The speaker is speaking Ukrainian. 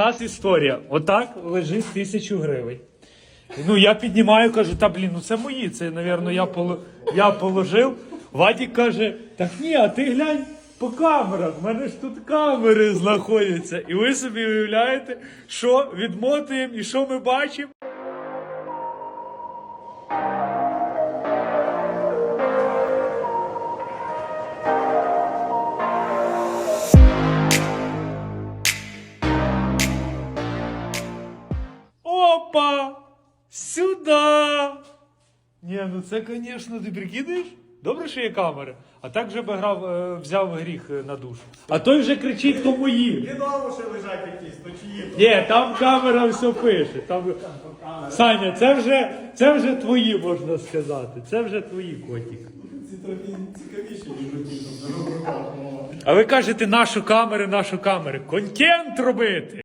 У нас історія. Отак лежить тисячу гривень. Ну, я піднімаю, кажу, та блін, ну це мої. Це, напевно, я, поло... я положив. Вадік каже: так ні, а ти глянь по камерах, в мене ж тут камери знаходяться. І ви собі уявляєте, що відмотуємо і що ми бачимо. Опа! Сюда! Ні, ну це, звісно, ти прикидаєш? Добре, що є камери. А так вже би грав, е, взяв гріх е, на душу. А той вже кричить, то мої. Відомо, що лежать якісь, то чиї. Ні, там камера все пише. Там... Саня, це вже, це вже твої, можна сказати. Це вже твої. Ці трохи цікавіші, ніж руках. А ви кажете, нашу камери, нашу камери. Контент робити.